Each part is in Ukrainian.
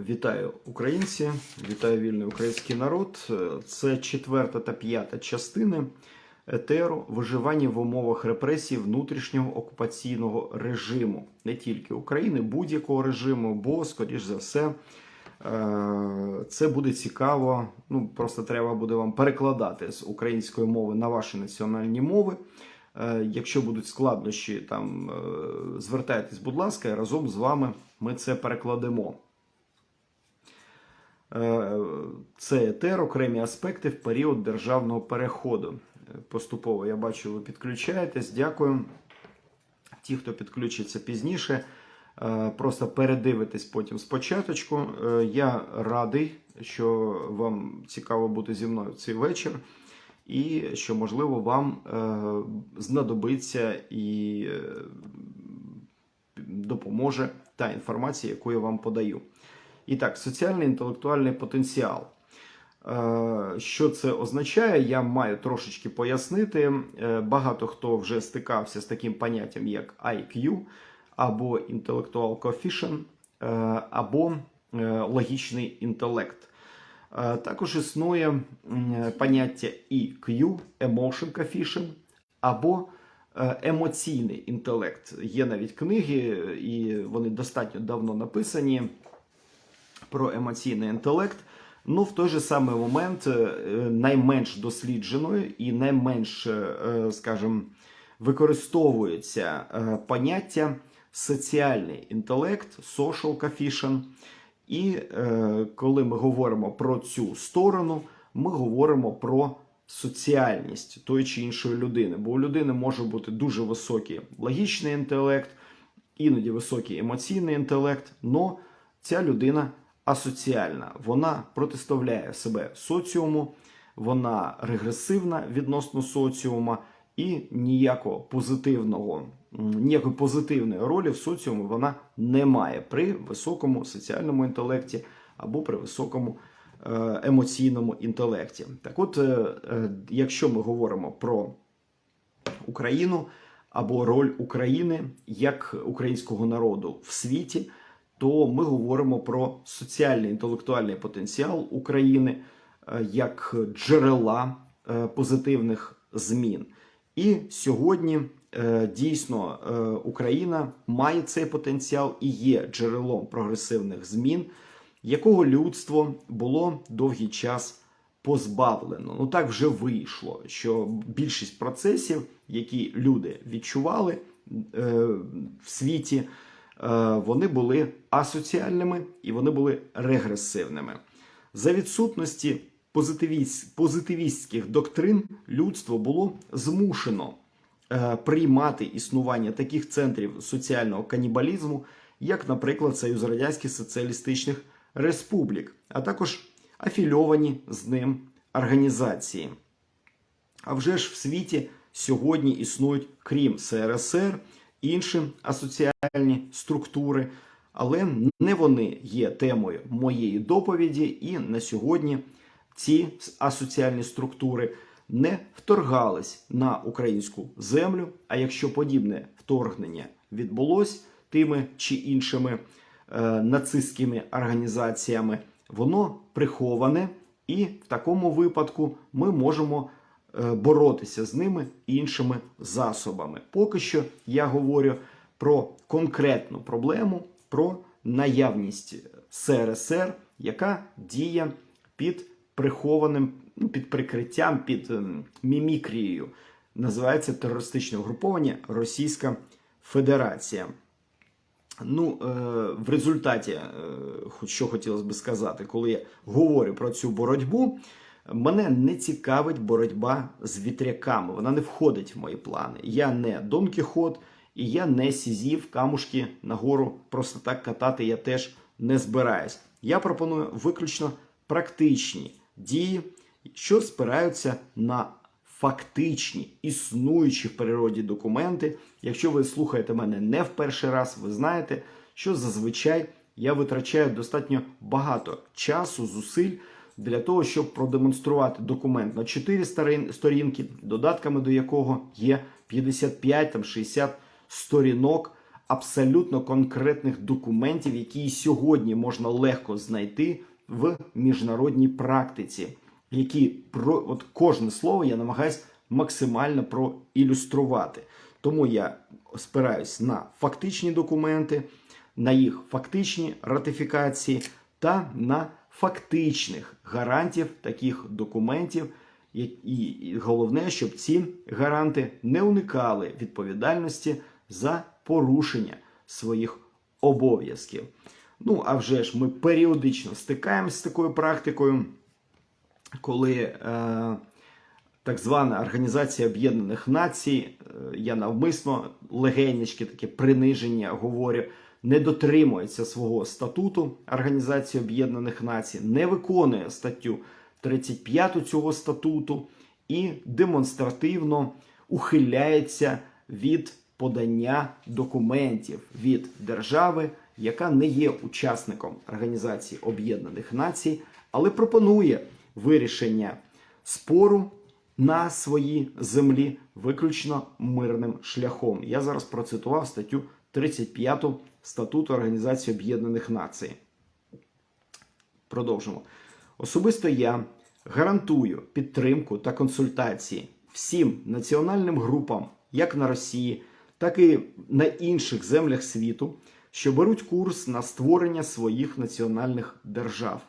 Вітаю українці, вітаю вільний український народ. Це четверта та п'ята частини етеру виживання в умовах репресій внутрішнього окупаційного режиму, не тільки України, будь-якого режиму, бо, скоріш за все, е, це буде цікаво. Ну просто треба буде вам перекладати з української мови на ваші національні мови. Е, Якщо будуть складнощі, там е, звертайтесь, будь ласка, і разом з вами ми це перекладемо. Е, Це етер, окремі аспекти в період державного переходу. Е, Поступово я бачу, ви підключаєтесь. Дякую. Ті, хто підключиться пізніше, е, просто передивитесь потім спочатку. Е, Я радий, що вам цікаво бути зі мною цей вечір, і що, можливо, вам е, знадобиться і е, допоможе та інформація, яку я вам подаю. І так, соціальний інтелектуальний потенціал. Е, Що це означає, я маю трошечки пояснити. Е, Багато хто вже стикався з таким поняттям, як IQ, або Intellectual Coefficient, е, або логічний інтелект. Також існує поняття EQ, Emotion Coefficient, або емоційний інтелект. Є навіть книги, і вони достатньо давно написані про емоційний інтелект. Ну, в той же самий момент е, найменш дослідженою і найменш, е, скажімо, використовується е, поняття соціальний інтелект, social coefficient. І е, коли ми говоримо про цю сторону, ми говоримо про соціальність тої чи іншої людини. Бо у людини може бути дуже високий логічний інтелект, іноді високий емоційний інтелект, але ця людина асоціальна. Вона протиставляє себе соціуму, вона регресивна відносно соціума, і ніякого позитивного, ніякої позитивної ролі в соціумі вона не має при високому соціальному інтелекті або при високому е, емоційному інтелекті. Так от, е, е, якщо ми говоримо про Україну або роль України як українського народу в світі, то ми говоримо про соціальний інтелектуальний потенціал України е, як джерела е, позитивних змін. І сьогодні е, дійсно Україна має цей потенціал і є джерелом прогресивних змін, якого людство було довгий час позбавлено. Ну так вже вийшло, що більшість процесів, які люди відчували в світі, вони були асоціальними і вони були регресивними. За відсутності позитивістських доктрин людство було змушено е, приймати існування таких центрів соціального канібалізму, як, наприклад, Союз Радянських Соціалістичних Республік, а також афільовані з ним організації. А вже ж в світі сьогодні існують, крім СРСР, інші асоціальні структури, але не вони є темою моєї доповіді, і на сьогодні ці асоціальні структури не вторгались на українську землю. А якщо подібне вторгнення відбулось тими чи іншими е, нацистськими організаціями, воно приховане, і в такому випадку ми можемо боротися з ними іншими засобами. Поки що я говорю про конкретну проблему, про наявність СРСР, яка діє під прихованим, ну, під прикриттям, під ем, мімікрією. Називається терористичне угруповання Російська Федерація. Ну, е, в результаті, е, що хотілося би сказати, коли я говорю про цю боротьбу, мене не цікавить боротьба з вітряками. Вона не входить в мої плани. Я не Дон Кіхот, і я не сізів камушки нагору просто так катати я теж не збираюсь. Я пропоную виключно практичні дії, що спираються на фактичні існуючі в природі документи. Якщо ви слухаєте мене не в перший раз, ви знаєте, що зазвичай я витрачаю достатньо багато часу, зусиль для того, щоб продемонструвати документ на 4 сторінки, додатками до якого є 55 там 60 сторінок абсолютно конкретних документів, які сьогодні можна легко знайти в міжнародній практиці, які про от кожне слово я намагаюсь максимально проілюструвати. Тому я спираюсь на фактичні документи, на їх фактичні ратифікації та на фактичних гарантів таких документів. І, головне, щоб ці гаранти не уникали відповідальності за порушення своїх обов'язків. Ну, а вже ж ми періодично стикаємося з такою практикою, коли е, так звана Організація Об'єднаних Націй, е, я навмисно легенечки, таке приниження говорю, не дотримується свого статуту Організації Об'єднаних Націй, не виконує статтю 35 цього статуту і демонстративно ухиляється від подання документів від держави, яка не є учасником Організації Об'єднаних Націй, але пропонує вирішення спору на своїй землі виключно мирним шляхом. Я зараз процитував статтю 35 статуту Організації Об'єднаних Націй. Продовжимо. Особисто я гарантую підтримку та консультації всім національним групам, як на Росії, так і на інших землях світу, що беруть курс на створення своїх національних держав.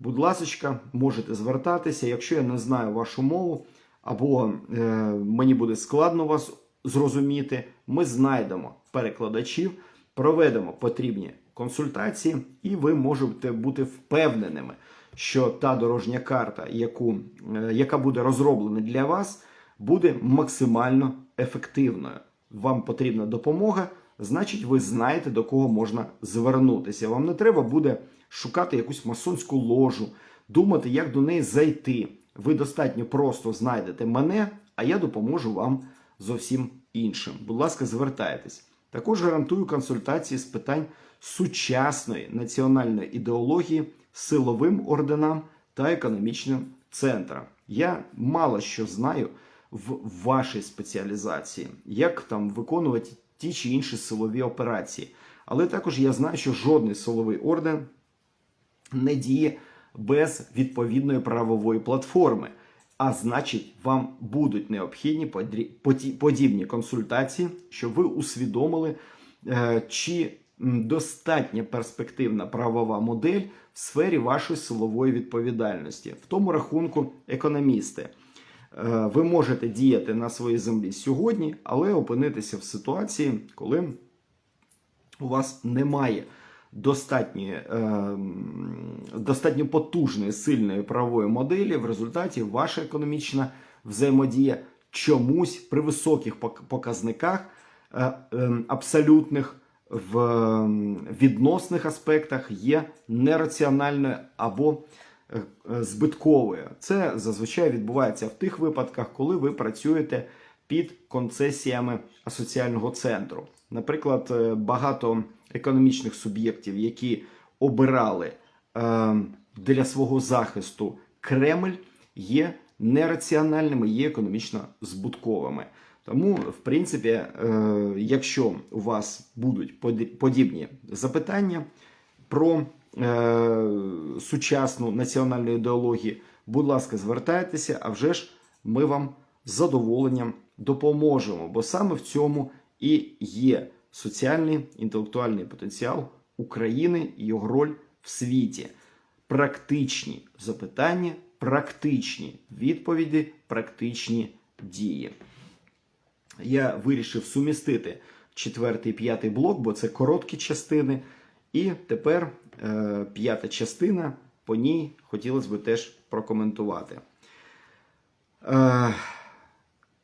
Будь ласка, можете звертатися, якщо я не знаю вашу мову, або е, мені буде складно вас зрозуміти, ми знайдемо перекладачів, проведемо потрібні консультації, і ви можете бути впевненими, що та дорожня карта, яку, е, яка буде розроблена для вас, буде максимально ефективною. Вам потрібна допомога, значить, ви знаєте, до кого можна звернутися. Вам не треба буде шукати якусь масонську ложу, думати, як до неї зайти. Ви достатньо просто знайдете мене, а я допоможу вам зовсім іншим. Будь ласка, звертайтесь. Також гарантую консультації з питань сучасної національної ідеології силовим орденам та економічним центрам. Я мало що знаю в вашій спеціалізації, як там виконувати ті чи інші силові операції. Але також я знаю, що жодний силовий орден не діє без відповідної правової платформи. А значить, вам будуть необхідні подібні консультації, щоб ви усвідомили, е, чи м, достатньо перспективна правова модель в сфері вашої силової відповідальності. В тому рахунку, економісти, е, ви можете діяти на своїй землі сьогодні, але опинитися в ситуації, коли у вас немає достатньої, е, достатньо потужної сильної правової моделі, в результаті ваша економічна взаємодія чомусь при високих показниках е, е, абсолютних в м, відносних аспектах є нераціональною або е, е, збитковою. Це зазвичай відбувається в тих випадках, коли ви працюєте під концесіями асоціального центру. Наприклад, е, багато економічних суб'єктів, які обирали е, для свого захисту Кремль, є нераціональними, є економічно збутковими. Тому, в принципі, е, якщо у вас будуть подібні запитання про е, сучасну національну ідеологію, будь ласка, звертайтеся, а вже ж ми вам з задоволенням допоможемо, бо саме в цьому і є соціальний інтелектуальний потенціал України і його роль в світі. Практичні запитання, практичні відповіді, практичні дії. Я вирішив сумістити четвертий і п'ятий блок, бо це короткі частини. І тепер е, п'ята частина, по ній хотілося б теж прокоментувати. Е,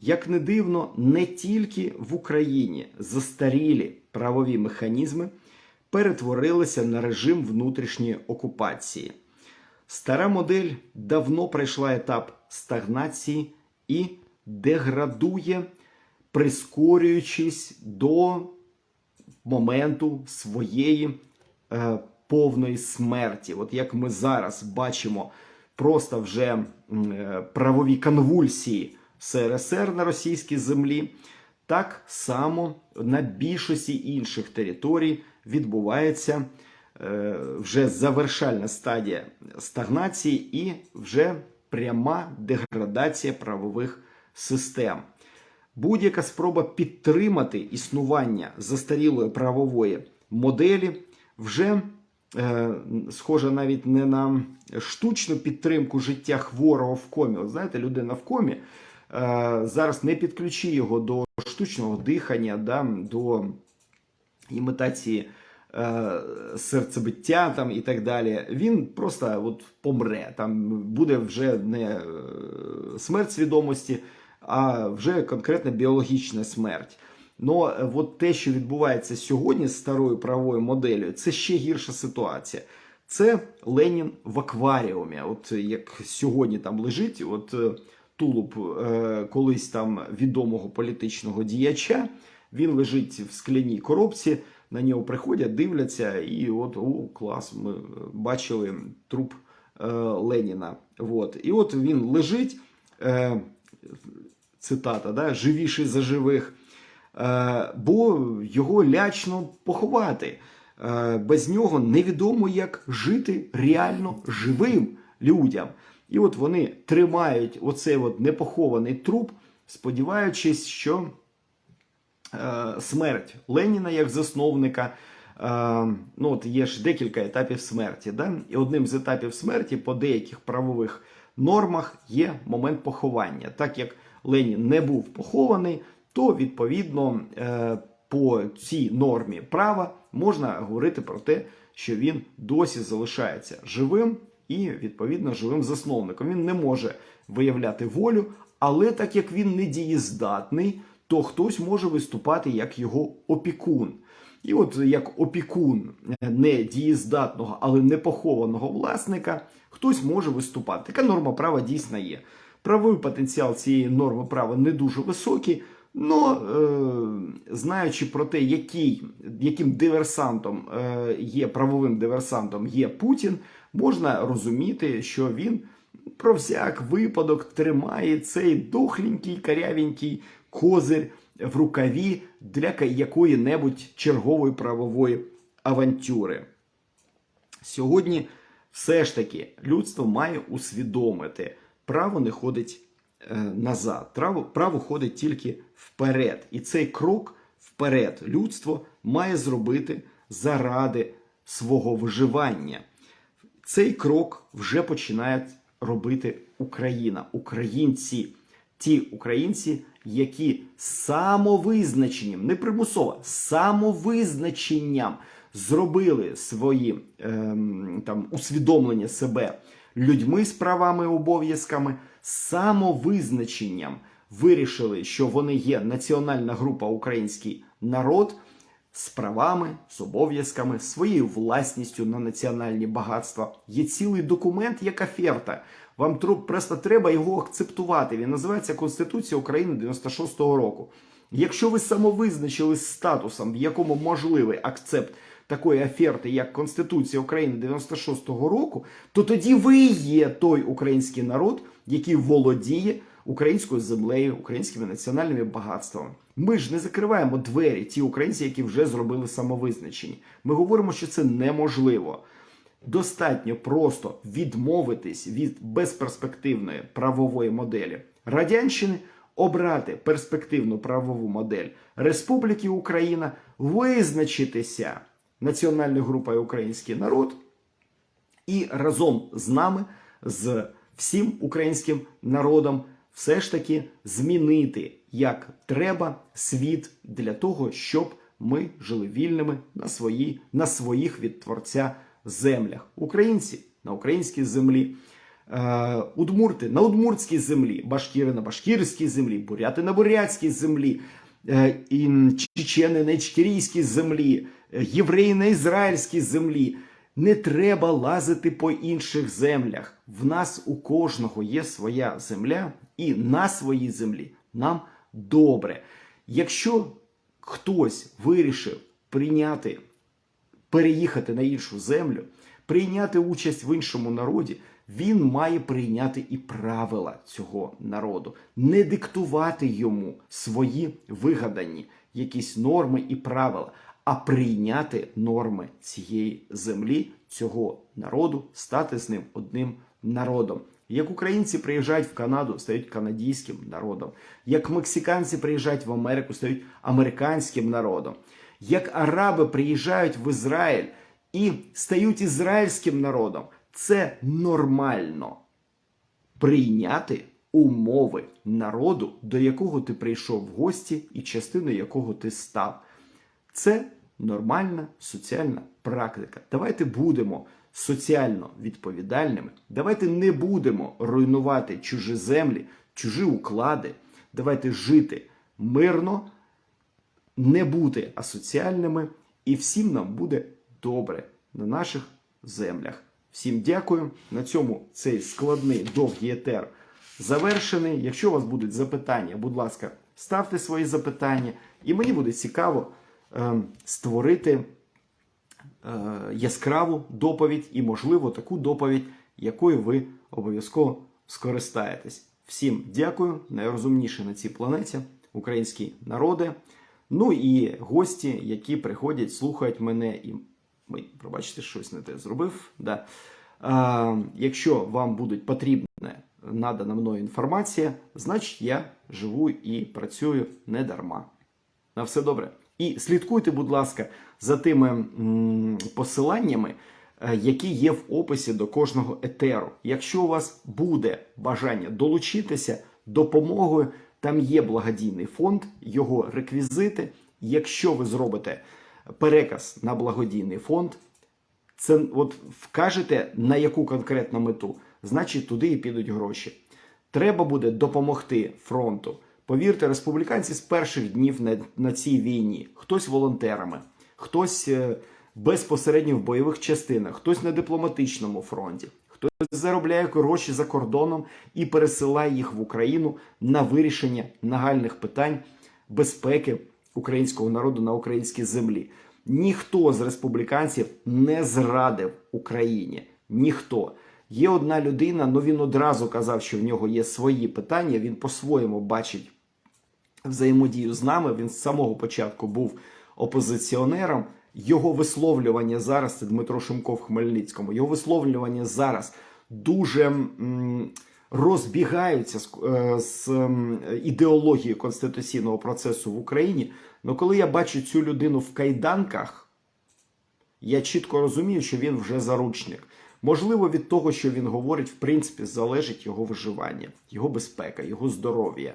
як не дивно, не тільки в Україні застарілі правові механізми перетворилися на режим внутрішньої окупації. Стара модель давно пройшла етап стагнації і деградує, прискорюючись до моменту своєї е, повної смерті. От як ми зараз бачимо просто вже е, правові конвульсії СРСР на російській землі, Так само на більшості інших територій відбувається е, вже завершальна стадія стагнації і вже пряма деградація правових систем. Будь-яка спроба підтримати існування застарілої правової моделі вже е, схожа навіть не на штучну підтримку життя хворого в комі. От знаєте, людина в комі зараз не підключи його до штучного дихання, да, до імітації е, серцебиття там, і так далі. Він просто от помре. Там буде вже не е, смерть свідомості, а вже конкретна біологічна смерть. Е, от те, що відбувається сьогодні з старою правовою моделлю, це ще гірша ситуація. Це Ленін в акваріумі. От як сьогодні там лежить, от е, тулуб е, колись там відомого політичного діяча, він лежить в скляній коробці, на нього приходять, дивляться, і от о, клас, ми бачили труп е, Леніна. От. І от він лежить, е, цитата, да, живіший за живих. Е, бо його лячно поховати. Е, Без нього невідомо, як жити реально живим людям. І от вони тримають оцей от непохований труп, сподіваючись, що е, смерть Леніна як засновника. е, Ну, от є ж декілька етапів смерті. Да? І одним з етапів смерті по деяких правових нормах є момент поховання. Так як Ленін не був похований, то відповідно е, по цій нормі права можна говорити про те, що він досі залишається живим і відповідно живим засновником. Він не може виявляти волю, але так як він не дієздатний, то хтось може виступати як його опікун. І от як опікун не дієздатного, але не похованого власника, хтось може виступати. Така норма права дійсно є. Правовий потенціал цієї норми права не дуже високий. Но е, знаючи про те, який, яким диверсантом е, є правовим диверсантом є Путін, можна розуміти, що він про всяк випадок тримає цей дохленький карявенький козир в рукаві для якої-небудь чергової правової авантюри. Сьогодні все ж таки людство має усвідомити, право не ходить е, назад, право, право ходить тільки вперед. І цей крок вперед людство має зробити заради свого виживання. Цей крок вже починає робити Україна, українці, ті українці, які самовизначенням, не примусово, самовизначенням зробили свої ем, там усвідомлення себе людьми з правами і обов'язками, самовизначенням вирішили, що вони є національна група український народ з правами, з обов'язками, своєю власністю на національні багатства. Є цілий документ, як оферта. Вам тру- просто треба його акцептувати. Він називається Конституція України 96-го року. Якщо ви самовизначили статусом, в якому можливий акцепт такої оферти, як Конституція України 96-го року, то тоді ви є той український народ, який володіє українською землею, українськими національними багатствами. Ми ж не закриваємо двері ті українці, які вже зробили самовизначення. Ми говоримо, що це неможливо. Достатньо просто відмовитись від безперспективної правової моделі радянщини, обрати перспективну правову модель Республіки Україна, визначитися національною групою Український народ і разом з нами, з всім українським народом, все ж таки змінити як треба світ для того, щоб ми жили вільними на, свої, на своїх від Творця землях. Українці на українській землі. Е, Удмурти на удмуртській землі, башкіри на башкірській землі, буряти на бурятській землі, е, і чечени на ічкерійській землі, е, євреї на ізраїльській землі. Не треба лазити по інших землях. В нас у кожного є своя земля, і на своїй землі нам добре. Якщо хтось вирішив прийняти переїхати на іншу землю, прийняти участь в іншому народі, Він має прийняти і правила цього народу, не диктувати йому свої вигадані якісь норми і правила, а прийняти норми цієї землі, цього народу, стати з ним одним народом. Як українці приїжджають в Канаду, стають канадійським народом. Як мексиканці приїжджають в Америку, стають американським народом. Як араби приїжджають в Ізраїль і стають ізраїльським народом, це нормально прийняти умови народу, до якого ти прийшов в гості і частиною якого ти став. Це нормальна соціальна практика. Давайте будемо соціально відповідальними. Давайте не будемо руйнувати чужі землі, чужі уклади. Давайте жити мирно, не бути асоціальними, і всім нам буде добре на наших землях. Всім дякую. На цьому цей складний довгий етер завершений. Якщо у вас будуть запитання, будь ласка, ставте свої запитання, і мені буде цікаво створити е, яскраву доповідь і, можливо, таку доповідь, якою ви обов'язково скористаєтесь. Всім дякую, найрозумніші на цій планеті, українські народи. Ну і гості, які приходять, слухають мене і. Ой, пробачте, щось не те зробив. Да. А, якщо вам буде потрібна надана мною інформація, значить я живу і працюю не дарма. На все добре. І слідкуйте, будь ласка, за тими посиланнями, е, які є в описі до кожного етеру. Якщо у вас буде бажання долучитися допомогою, там є благодійний фонд, його реквізити. Якщо ви зробите переказ на благодійний фонд, це от вкажете на яку конкретну мету, значить туди і підуть гроші. Треба буде допомогти фронту. Повірте, республіканці з перших днів на, на цій війні, хтось волонтерами, хтось е, безпосередньо в бойових частинах, хтось на дипломатичному фронті, хтось заробляє гроші за кордоном і пересилає їх в Україну на вирішення нагальних питань безпеки українського народу на українській землі. Ніхто з республіканців не зрадив Україні. Ніхто. Є одна людина, але він одразу казав, що в нього є свої питання. Він по-своєму бачить взаємодію з нами. Він з самого початку був опозиціонером. Його висловлювання зараз це Дмитро Шимко в Хмельницькому. Його висловлювання зараз дуже розбігаються з, е, з ідеологією конституційного процесу в Україні. Але коли я бачу цю людину в кайданках, я чітко розумію, що він вже заручник. Можливо, від того, що він говорить, в принципі, залежить його виживання, його безпека, його здоров'я.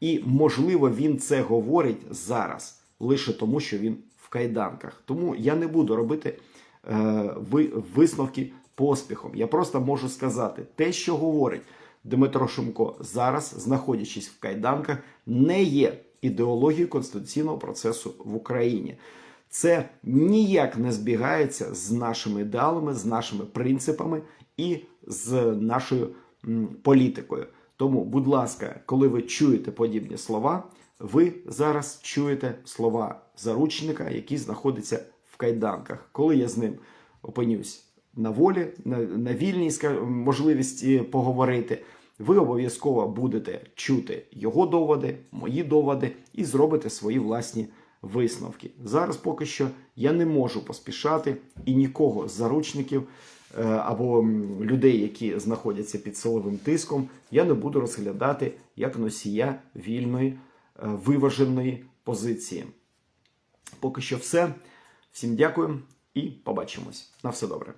І, можливо, він це говорить зараз лише тому, що він в кайданках. Тому я не буду робити е, ви, висновки поспіхом. Я просто можу сказати, те, що говорить Дмитро Шумко зараз, знаходячись в кайданках, не є ідеологією конституційного процесу в Україні. Це ніяк не збігається з нашими ідеалами, з нашими принципами і з нашою м, політикою. Тому, будь ласка, коли ви чуєте подібні слова, ви зараз чуєте слова заручника, який знаходиться в кайданках. Коли я з ним опинюсь на волі, на, на вільній можливості поговорити, ви обов'язково будете чути його доводи, мої доводи і зробите свої власні висновки. Зараз поки що я не можу поспішати і нікого з заручників або людей, які знаходяться під силовим тиском, я не буду розглядати як носія вільної, е, виваженої позиції. Поки що все. Всім дякую і побачимось. На все добре.